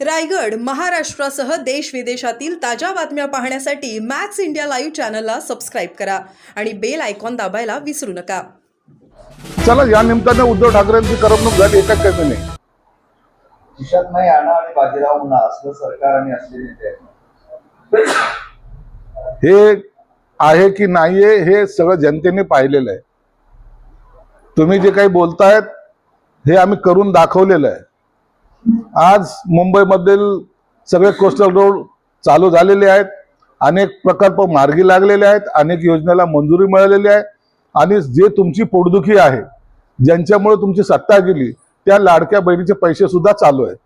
रायगड महाराष्ट्रासह देश विदेशातील ताज्या बातम्या पाहण्यासाठी मॅक्स इंडिया लाईव्ह चॅनलला सबस्क्राईब करा आणि बेल आयकॉन दाबायला विसरू नका. चला या निमित्ताने उद्धव ठाकरेंची करमणूक झाली एका कमी नाही. खिशात नाही आणा आणि बाजीराव म्हणा असलं सरकार आणि असले नेते. हे आहे की नाहीये हे सगळं जनतेने पाहिलेलं आहे. तुम्ही जे काही बोलतायत हे आम्ही करून दाखवलेलं आहे. आज मुंबईमधील सगळे कोस्टल रोड चालू झालेले आहेत. अनेक प्रकल्प मार्गी लागलेले आहेत. अनेक योजनेला मंजुरी मिळालेली आहे. आणि जे तुमची पोटदुखी आहे ज्यांच्यामुळे तुमची सत्ता गेली त्या लाडक्या बहिणीचे पैसे सुद्धा चालू आहेत.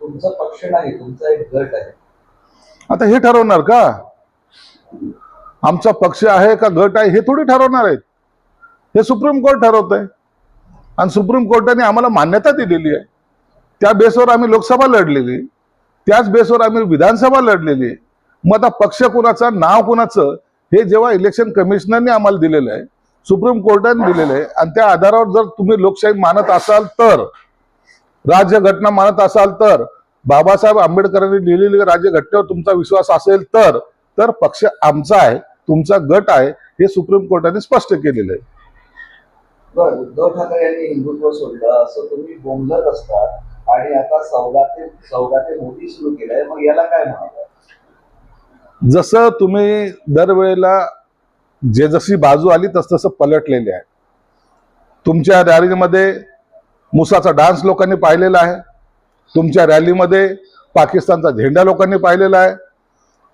तुमचा पक्ष नाही तुमचा एक गट आहे. आता हे ठरवणार का? आमचा पक्ष आहे का गट आहे हे थोडी ठरवणार आहेत. हे सुप्रीम कोर्ट ठरवत आहे आणि सुप्रीम कोर्टाने आम्हाला मान्यता दिलेली आहे. त्या बेसवर आम्ही लोकसभा लढलेली. त्याच बेसवर आम्ही विधानसभा लढलेली. मग आता पक्ष कुणाचा नाव कुणाचं हे जेव्हा इलेक्शन कमिशनरने आम्हाला दिलेलं आहे सुप्रीम कोर्टाने दिलेलं आहे आणि त्या आधारावर जर तुम्ही लोकशाही मानत असाल तर राज्यघटना मानत असाल तर बाबासाहेब आंबेडकरांनी लिहिलेली राज्यघटनेवर तुमचा विश्वास असेल तर तर पक्ष आमचा आहे तुमचा गट आहे हे सुप्रीम कोर्टाने स्पष्ट केलेलं आहे. उद्धव ठाकरे यांनी हिंदुत्व सोडलं असं तुम्ही बोंबलत असता. आणि आता सौगाते सौगाते मोदी सुरू केलंय मग याला काय म्हणाल जसं तुम्ही दरवेळेला जे जशी बाजू आली तस तसं पलटलेले आहे. तुमच्या रॅलीमध्ये मुसाचा डान्स लोकांनी पाहिलेला आहे. तुमच्या रॅलीमध्ये पाकिस्तानचा झेंडा लोकांनी पाहिलेला आहे.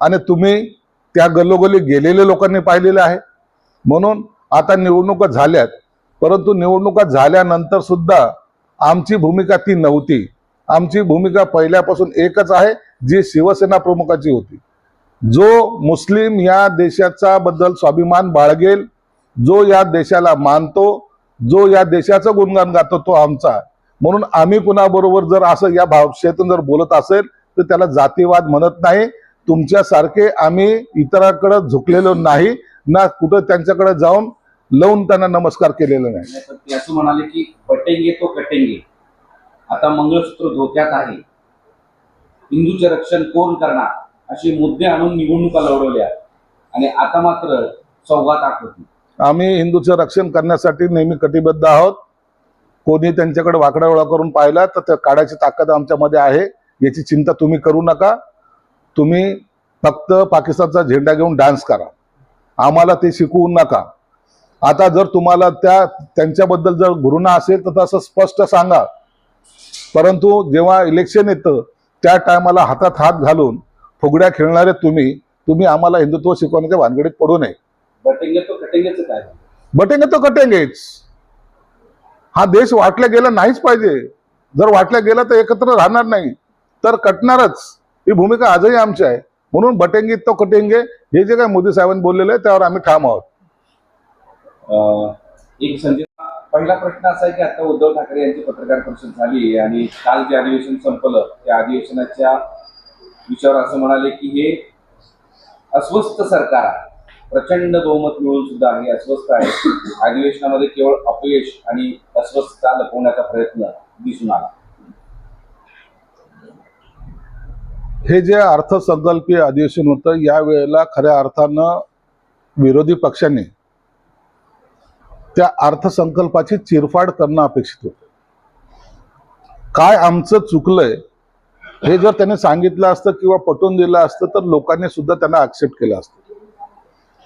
आणि तुम्ही त्या गल्लोगल्ली गेलेले लोकांनी पाहिलेलं आहे. म्हणून आता निवडणुका झाल्यात परंतु निवडणुका झाल्यानंतर सुद्धा आमची भूमिका ती नव्हती. आमची भूमिका पहिल्यापासून एकच आहे जी शिवसेना प्रमुखाची होती. जो मुस्लिम या देशाचा बद्दल स्वाभिमान बाळगेल जो या देशाला मानतो जो या देशाचं गुणगान गातो तो आमचा. म्हणून आम्ही कुणाबरोबर जर असं या भाषेतून जर बोलत असेल तर त्याला जातीवाद म्हणत नाही. तुमच्यासारखे आम्ही इतरांकडे झुकलेलो नाही ना कुठं त्यांच्याकडे जाऊन लावून त्यांना नमस्कार केलेला नाही. असं म्हणाले की पटेंगे तो कटेंगे. आता मंगळसूत्र धोक्यात आहे. हिंदूचे रक्षण कोण करणार? असे मुद्दे आणून निवडणुका लढवल्या. आणि आता मात्र सौगात आठवती आम्ही हिंदूचं रक्षण करण्यासाठी नेहमी कटिबद्ध आहोत. कोणी त्यांच्याकडे वाकडा वेळा करून पाहिला तर त्या काढायची ताकद आमच्यामध्ये आहे. याची चिंता तुम्ही करू नका. तुम्ही फक्त पाकिस्तानचा झेंडा घेऊन डान्स करा. आम्हाला ते शिकवू नका. आता जर तुम्हाला त्या त्यांच्याबद्दल जर घृणा असेल तर तसं स्पष्ट सांगा. परंतु जेव्हा इलेक्शन येतं त्या टायमाला हातात हात घालून फुगड्या खेळणारे तुम्ही तुम्ही आम्हाला हिंदुत्व शिकवण्याच्या भानगडीत पडू नये. पटेंगे तो कटेंगेच काय? बटेंगे तो कटेंगेच. हा देश वाटला गेला नाहीच पाहिजे. जर वाटल्या गेला तर एकत्र राहणार नाही. तर कटणारच. ही भूमिका आजही आमची आहे. म्हणून बटेंगे तो कटेंगे हे जे काय मोदी साहेबांनी बोललेलं आहे त्यावर आम्ही ठाम आहोत. एक संजय पहिला प्रश्न असा आहे की आता उद्धव ठाकरे यांची पत्रकार परिषद झाली आणि काल जे अधिवेशन संपलं त्या अधिवेशनाच्या विषयावर असं म्हणाले की हे अस्वस्थ सरकार प्रचंड बहुमत मिळून सुद्धा हे अस्वस्थ आहे. अधिवेशनामध्ये केवळ अपयश आणि अस्वस्थता लपवण्याचा प्रयत्न दिसून आला. हे जे अर्थसंकल्पीय अधिवेशन होतं या वेळेला खऱ्या अर्थानं विरोधी पक्षांनी त्या अर्थसंकल्पाची चिरफाड करणं अपेक्षित होतं. काय आमचं चुकलंय हे जर त्याने सांगितलं असतं किंवा पटवून दिलं असतं तर लोकांनी सुद्धा त्यांना ऍक्सेप्ट केलं असतं.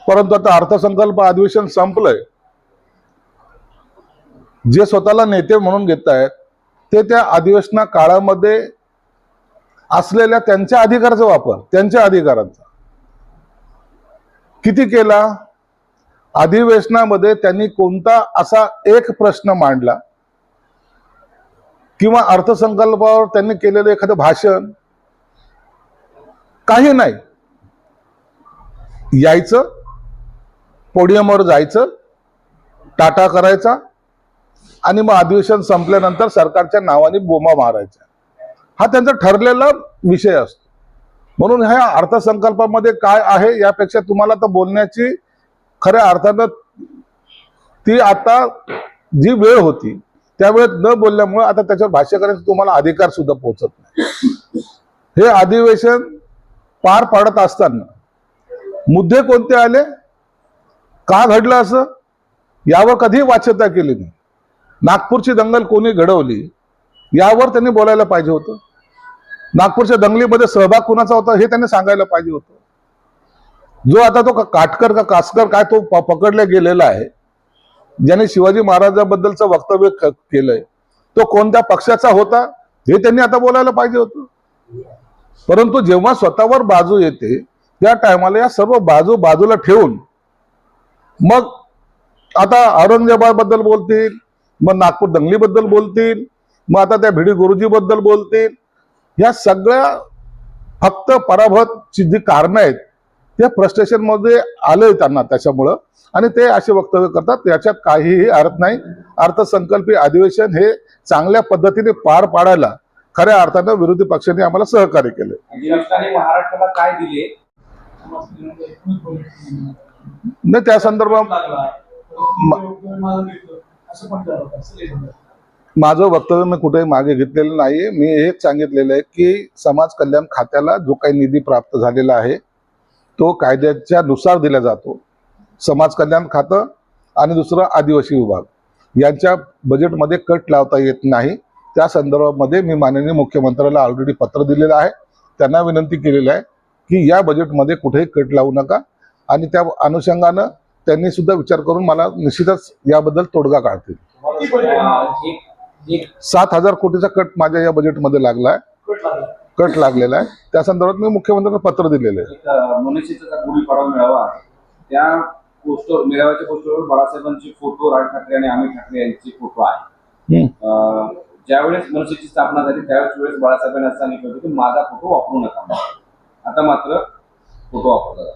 परंतु आता अर्थसंकल्प अधिवेशन संपलंय. जे स्वतःला नेते म्हणून घेत आहेत ते त्या अधिवेशना काळामध्ये असलेल्या त्यांच्या अधिकाराचा वापर त्यांच्या अधिकारांचा. किती केला? अधिवेशनामध्ये त्यांनी कोणता असा एक प्रश्न मांडला किंवा अर्थसंकल्पावर त्यांनी केलेलं एखादं भाषण? काही नाही. यायचं पोडियमवर जायचं टाटा करायचा आणि मग अधिवेशन संपल्यानंतर सरकारच्या नावाने बोमा मारायचा. हा त्यांचा ठरलेला विषय असतो. म्हणून ह्या अर्थसंकल्पामध्ये काय आहे यापेक्षा तुम्हाला तर बोलण्याची खऱ्या अर्थानं ती आता जी वेळ होती त्या वेळेत न बोलल्यामुळे आता त्याच्यावर भाष्य करण्याचा तुम्हाला अधिकार सुद्धा पोहोचत नाही. हे अधिवेशन पार पाडत असताना मुद्दे कोणते आले? का घडलं असं? यावर कधीही वाच्यता केली नाही. नागपूरची दंगल कोणी घडवली यावर त्यांनी बोलायला पाहिजे होतं. नागपूरच्या दंगलीमध्ये सहभाग कुणाचा होता हे त्यांनी सांगायला पाहिजे होतं. जो आता तो का- काटकर का कासकर काय तो प- पकडला गेलेला आहे ज्याने शिवाजी महाराजांबद्दलचं वक्तव्य क- केलंय तो कोणत्या पक्षाचा होता हे त्यांनी आता बोलायला पाहिजे होतं. परंतु जेव्हा स्वतःवर बाजू येते त्या टायमाला या सर्व बाजू बाजूला ठेवून मग आता औरंगजेबाबद्दल बोलतील मग नागपूर दंगलीबद्दल बोलतील मग आता त्या भिडी गुरुजीबद्दल बोलतील या सगळ्या फक्त पराभवची जी कारणं आहेत त्या फ्रस्ट्रेशनमध्ये आलंय त्यांना त्याच्यामुळं. आणि ते असे वक्तव्य करतात याच्यात काहीही अर्थ नाही. अर्थसंकल्पीय अधिवेशन हे चांगल्या पद्धतीने पार पाडायला खऱ्या अर्थानं विरोधी पक्षांनी आम्हाला सहकार्य केले महाराष्ट्राला काय दिले? नाही त्या संदर्भात. माझं वक्तव्य मी कुठेही मागे घेतलेलं नाहीये. मी हेच सांगितलेलं आहे की समाज कल्याण खात्याला जो काही निधी प्राप्त झालेला आहे तो कायद्याच्या नुसार दिला जातो. समाज कल्याण खातं आणि दुसरं आदिवासी विभाग. यांच्या बजेटमध्ये कट लावता येत नाही. त्या संदर्भामध्ये मी माननीय मुख्यमंत्र्याला ऑलरेडी पत्र दिलेलं आहे. त्यांना विनंती केलेली आहे की या बजेटमध्ये कुठेही कट लावू नका. आणि त्या अनुषंगानं त्यांनी सुद्धा विचार करून मला निश्चितच याबद्दल तोडगा काढतील. सात हजार कोटीचा कट माझ्या या बजेटमध्ये लागला. आहे कट लागला. कट लागलेला आहे. त्या संदर्भात मी मुख्यमंत्र्यांना पत्र दिलेलं आहे. मनुष्याचा गुढीपाडवा मेळावा त्या पोस्टर मेळाव्याच्या पोस्टरवर बाळासाहेबांचे फोटो राज ठाकरे आणि अमित ठाकरे यांचे फोटो आहे. ज्यावेळेस मनसेची स्थापना झाली त्यावेळेस वेळेस बाळासाहेबांनी असं सांगितलं की माझा फोटो वापरू नका आता मात्र फोटो वापरला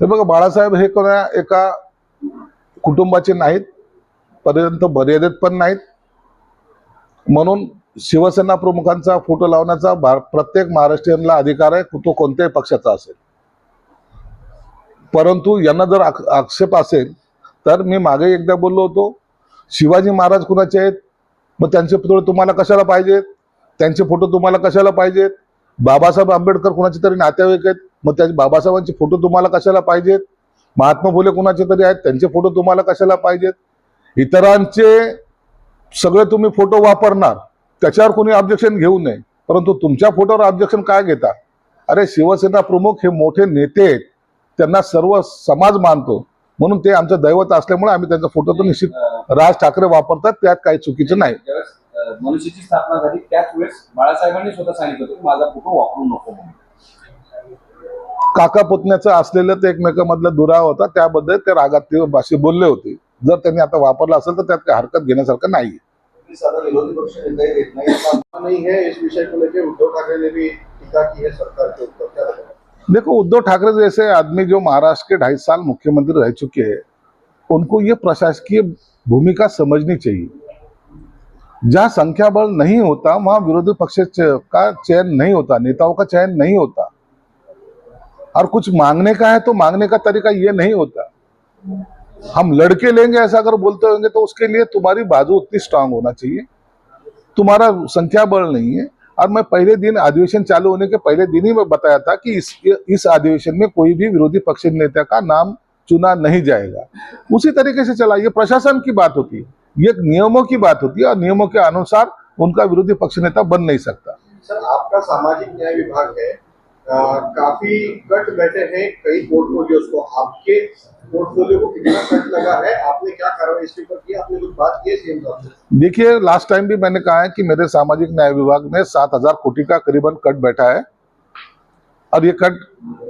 हे बघा बाळासाहेब हे कोणा एका कुटुंबाचे नाहीत पर्यंत मर्यादित पण नाहीत. म्हणून शिवसेना प्रमुखांचा फोटो लावण्याचा प्रत्येक महाराष्ट्रीयनला अधिकार आहे तो कोणत्याही पक्षाचा असेल. परंतु यांना जर आक्षेप असेल तर मी मागे एकदा बोललो होतो शिवाजी महाराज कुणाचे आहेत? मग त्यांचे पुतळे तुम्हाला कशाला पाहिजेत? त्यांचे फोटो तुम्हाला कशाला पाहिजेत? बाबासाहेब आंबेडकर कुणाचे तरी नातेवाईक आहेत? मग त्या बाबासाहेबांचे फोटो तुम्हाला कशाला पाहिजेत? महात्मा फुले कुणाचे तरी आहेत? त्यांचे फोटो तुम्हाला कशाला पाहिजेत? इतरांचे सगळे तुम्ही फोटो वापरणार. त्याच्यावर कोणी ऑब्जेक्शन घेऊ नये. परंतु तुमच्या फोटोवर ऑब्जेक्शन काय घेता? अरे शिवसेना प्रमुख हे मोठे नेते आहेत. त्यांना सर्व समाज मानतो. म्हणून ते आमचं दैवत असल्यामुळे आम्ही त्यांचा फोटो तर निश्चित राज ठाकरे वापरतात. त्यात काही चुकीचं नाही. मनुष्याची स्थापना झाली त्याच वेळेस बाळासाहेबांनी स्वतः सांगितलं होतं माझा फोटो वापरू नको काका पुतण्याचं असलेलं ते एकमेकांमधला दुरावा होता. त्याबद्दल ते रागात ते भाषे बोलले होते. जर त्यांनी आता वापरला असेल तर त्यात काही हरकत घेण्यासारखं नाही तुम्ही साधा विरोधी पक्ष नेताही देत नाही नहीं है इस विषय को लेकर उद्धव ठाकरे ने भी टीका की है सरकार के ऊपर। क्या लगता है? देखो उद्धव ठाकरे जैसे आदमी जो महाराष्ट्र के ढाई साल मुख्यमंत्री रह चुके हैं उनको ये प्रशासकीय भूमिका समझनी चाहिए। जहाँ संख्या बल नहीं होता वहाँ विरोधी पक्ष का चयन नहीं होता नेताओं का चयन नहीं होता। और कुछ मांगने का है तो मांगने का तरीका ये नहीं होता। हम लड़के लेंगे ऐसा अगर बोलते होंगे तो उसके लिए तुम्हारी बाजू उतनी स्ट्रांग होना चाहिए। तुम्हारा संख्या बल नहीं है। और मैं पहले दिन अधिवेशन चालू होने के पहले दिन ही मैं बताया था कि इस इस अधिवेशन में कोई भी विरोधी पक्ष नेता का नाम चुना नहीं जाएगा। उसी तरीके से चला। ये प्रशासन की बात होती है। ये नियमों की बात होती है और नियमों के अनुसार उनका विरोधी पक्ष नेता बन नहीं सकता। सर आपका सामाजिक न्याय विभाग है। आ, काफ़ी कट बैठे हैं कई पोर्टफोलियोज को आपके पोर्टफोलियो को कितना लगा है, आपने क्या कार्रवाई इसके ऊपर की आपने कुछ बात की सीएम साहब देखिए लास्ट टाइम भी मैंने कहा है कि मेरे सामाजिक न्याय विभाग में सात हज़ार कोटि का करीबन कट बैठा है। और ये कट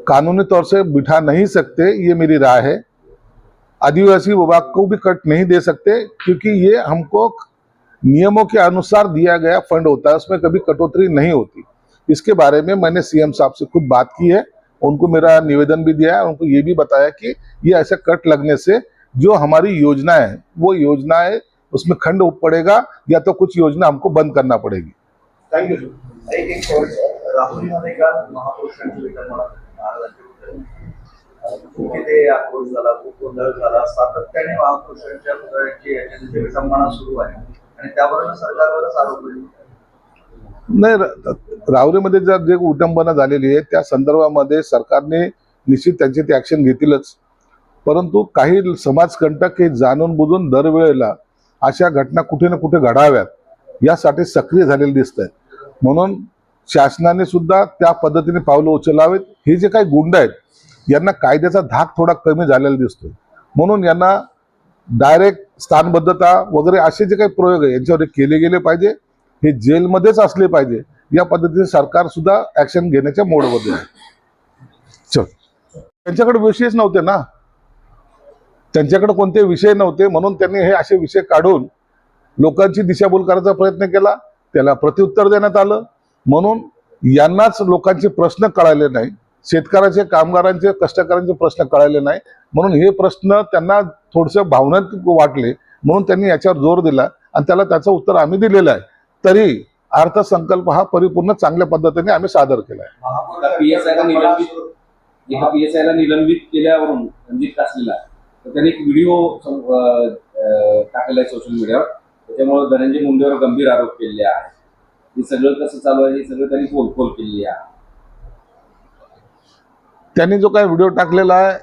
कानूनी तौर से बिठा नहीं सकते, ये मेरी राय है। आदिवासी विभाग को भी कट नहीं दे सकते, क्योंकि ये हमको नियमों के अनुसार दिया गया फंड होता है, उसमें कभी कटौती नहीं होती। इसके बारे में मैंने सीएम साहब से खुद बात की है। उनको मेरा निवेदन भी दिया है उनको ये भी बताया कि ये ऐसे कट लगने से जो हमारी योजना है, वो योजनाएँ उसमें खंड पड़ेगा या तो कुछ योजना हमको बंद करना पड़ेगी। थैंक यू त्याबरोबर सरकारवरच आरोप होईल नाही र- जर जे उटंबना झालेली आहे त्या संदर्भामध्ये सरकारने निश्चित त्यांची ते ॲक्शन घेतीलच. परंतु काही समाजकंटक हे जाणून बुजून दरवेळेला अशा घटना कुठे ना कुठे घडाव्यात यासाठी सक्रिय झालेले दिसत आहेत म्हणून शासनाने सुद्धा त्या पद्धतीने पावलं उचलावेत. हे जे काही गुंड आहेत यांना कायद्याचा धाक थोडा कमी झालेला दिसतोय. म्हणून यांना डायरेक्ट स्थानबद्धता वगैरे असे जे काही प्रयोग आहे यांच्यावर केले गेले पाहिजे. हे जेलमध्येच असले पाहिजे. या पद्धतीने सरकार सुद्धा ऍक्शन घेण्याच्या मोडमध्ये आहे. चल. त्यांच्याकडे विषयच नव्हते ना. त्यांच्याकडे कोणते विषय नव्हते म्हणून त्यांनी हे असे विषय काढून लोकांची दिशाभूल करायचा प्रयत्न केला. त्याला प्रत्युत्तर देण्यात आलं. म्हणून यांनाच लोकांचे प्रश्न कळाले नाही. शेतकऱ्याचे कामगारांचे कष्टकऱ्यांचे प्रश्न कळाले नाही. म्हणून हे प्रश्न त्यांना थोडंसं भावनात्मक वाटले. म्हणून त्यांनी याच्यावर जोर दिला आणि त्याला त्याचं उत्तर आम्ही दिलेलं आहे. तरी अर्थसंकल्प हा परिपूर्ण चांगल्या पद्धतीने आम्ही सादर केला आहे निलंबित केल्यावरून रणजित कासलेला तर त्याने एक व्हिडिओ टाकलेला आहे सोशल मीडियावर त्याच्यामुळे धनंजय मुंडेवर गंभीर आरोप केलेले आहेत. हे सगळं कसं चालू आहे हे सगळं त्यांनी पोलखोल केलेली आहे. त्यांनी जो काही व्हिडिओ टाकलेला आहे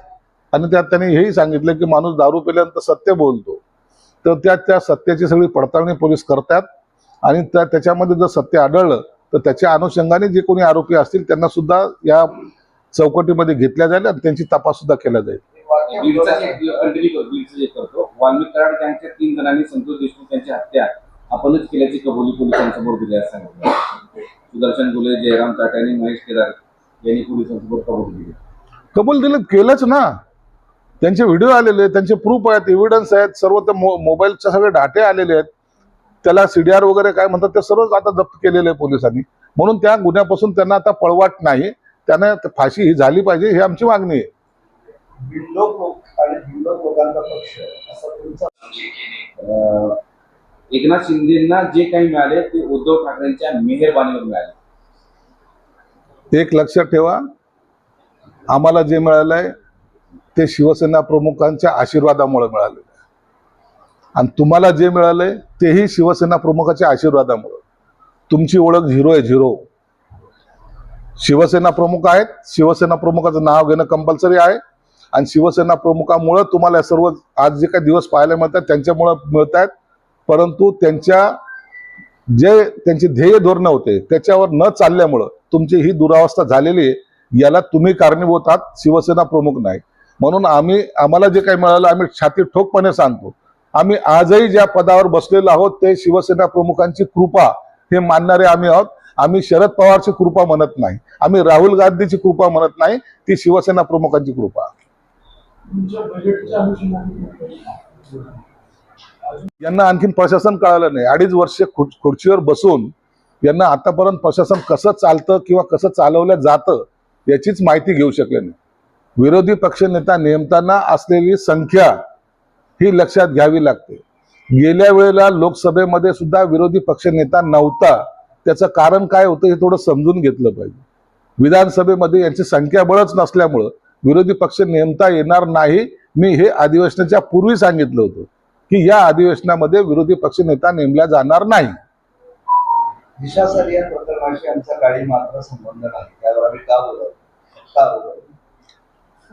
आणि त्यात त्यांनी हेही सांगितलं की माणूस दारू पिल्यानंतर सत्य बोलतो. तर त्या त्या सत्याची सगळी पडताळणी पोलीस करतात. आणि त्या त्याच्यामध्ये जर सत्य आढळलं तर त्याच्या अनुषंगाने जे कोणी आरोपी असतील त्यांना सुद्धा या चौकटीमध्ये घेतल्या जाईल आणि त्यांची तपास सुद्धा केला जाईल. तीन जणांनी संतोष देशमुख यांची हत्या आपणच केल्याची कबुली पोलिसांसमोर दिली असं सांगितलं सुदर्शन गुले जयराम चाटे आणि महेश केदार यांनी पोलिसांसमोर कबुली दिली कबूल दिलं केलंच ना. त्यांचे व्हिडिओ आलेले त्यांचे प्रूफ आहेत एव्हिडन्स आहेत सर्व त्या मोबाईलच्या सगळे डाटे आलेले आहेत. त्याला सीडीआर वगैरे काय म्हणतात ते सर्वच आता जप्त केलेले आहे पोलिसांनी. म्हणून त्या गुन्ह्यापासून त्यांना आता पळवाट नाही. त्यांना फाशी ही झाली पाहिजे ही आमची मागणी आहे. बिल्डोक लोक आणि बिल्डोक लोकांचा पक्ष असं तुमचा अं, एकनाथ शिंदेना जे काही मिळाले ते उद्धव ठाकरेंच्या मेहरबानीवर मिळाले. एक लक्षात ठेवा आम्हाला जे मिळालंय ते शिवसेना प्रमुखांच्या आशीर्वादामुळे मिळालेलं आहे. आणि तुम्हाला जे मिळालंय तेही शिवसेना प्रमुखाच्या आशीर्वादामुळं. तुमची ओळख झिरो आहे झिरो. शिवसेना प्रमुख आहेत शिवसेना प्रमुखाचं नाव घेणं कंपल्सरी आहे. आणि शिवसेना प्रमुखामुळं तुम्हाला सर्व आज जे काही दिवस पाहायला मिळतात त्यांच्यामुळं मिळत आहेत परंतु त्यांच्या जे त्यांची ध्येय धोरणं होते त्याच्यावर न चालल्यामुळं तुमची ही दुरावस्था झालेली आहे याला तुम्ही कारणीभूत आहात शिवसेना प्रमुख नाही. म्हणून आम्ही आम्हाला जे काही मिळालं आम्ही छाती ठोकपणे सांगतो आम्ही आजही ज्या पदावर बसलेलो आहोत ते शिवसेना प्रमुखांची कृपा हे मानणारे आम्ही आहोत. आम्ही शरद पवारची कृपा म्हणत नाही. आम्ही राहुल गांधीची कृपा म्हणत नाही. ती शिवसेना प्रमुखांची कृपा. यांना आणखीन प्रशासन कळालं नाही. अडीच वर्ष खुर्च- खुर्चीवर बसून यांना आतापर्यंत प्रशासन कसं चालतं किंवा कसं चालवलं जातं याचीच माहिती घेऊ शकले नाही. विरोधी पक्षनेता नेमताना असलेली संख्या ही लक्षात घ्यावी लागते. गेल्या वेळेला लोकसभेमध्ये सुद्धा विरोधी पक्षनेता नव्हता. त्याचं कारण काय होतं हे थोडं समजून घेतलं पाहिजे. विधानसभेमध्ये यांची संख्याबळच नसल्यामुळं विरोधी पक्ष नेमता येणार नाही. मी हे अधिवेशनाच्या पूर्वी सांगितलं होतं की या अधिवेशनामध्ये विरोधी पक्ष नेता नेमला जाणार नाही.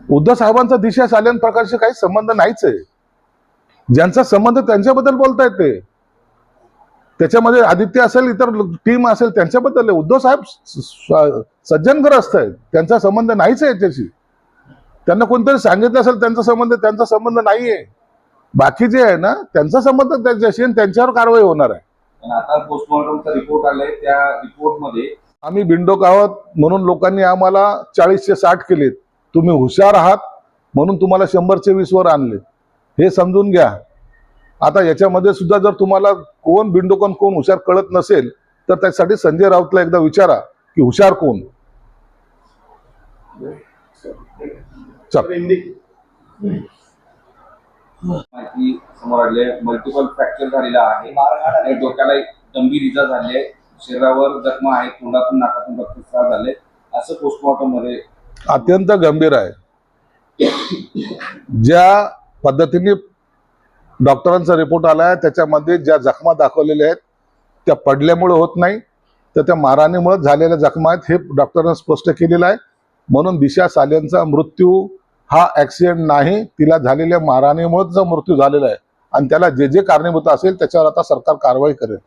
उद्धव साहेबांचा दिशा साल्यान प्रकारचे काही संबंध नाहीच आहे. ज्यांचा संबंध त्यांच्याबद्दल बोलतायत ते. त्याच्यामध्ये आदित्य असेल इतर टीम असेल त्यांच्याबद्दल. उद्धव साहेब स- स- सज्जनग्रस्त आहेत. त्यांचा संबंध नाहीच आहे याच्याशी. त्यांना कोणतरी सांगितलं असेल त्यांचा संबंध त्यांचा संबंध नाहीये. बाकी जे आहे ना त्यांचा संबंध त्यांच्याशी आणि त्यांच्यावर कारवाई होणार आहे. आता पोस्टमॉर्टमचा रिपोर्ट आलाय त्या रिपोर्टमध्ये आम्ही बिंडोक आहोत म्हणून लोकांनी आम्हाला चाळीसशे साठ केलेत. तुम्ही हुशार आहात म्हणून तुम्हाला शंभरचे वीस वर आणले हे समजून घ्या. आता याच्यामध्ये सुद्धा जर तुम्हाला कोण बिंडोकन कोण हुशार कळत नसेल तर त्यासाठी संजय राऊतला एकदा विचारा की हुशार कोण? समोर आली मल्टिपल फ्रॅक्चर झालेला आहे. डोक्याला एक गंभीर इजा झाली आहे. शरीरावर जखमा आहे तोंडातून नाकातून रक्तस्राव झाले. असं पोस्टमॉर्टममध्ये अत्यंत गंभीर आहे. ज्या पद्धतीने डॉक्टरांचा रिपोर्ट आला आहे. त्याच्यामध्ये ज्या जखमा दाखवलेल्या आहेत त्या पडल्यामुळे होत नाही तर त्या मारहाणीमुळे झालेल्या जखमा आहेत हे डॉक्टरांनी स्पष्ट केलेलं आहे. म्हणून दिशा सालेंचा मृत्यू हा ऍक्सिडेंट नाही तिला झालेल्या मारहाणीमुळे मृत्यू झालेला आहे. आणि त्याला जे जे कारणीभूत असेल त्याच्यावर आता सरकार कारवाई करेल.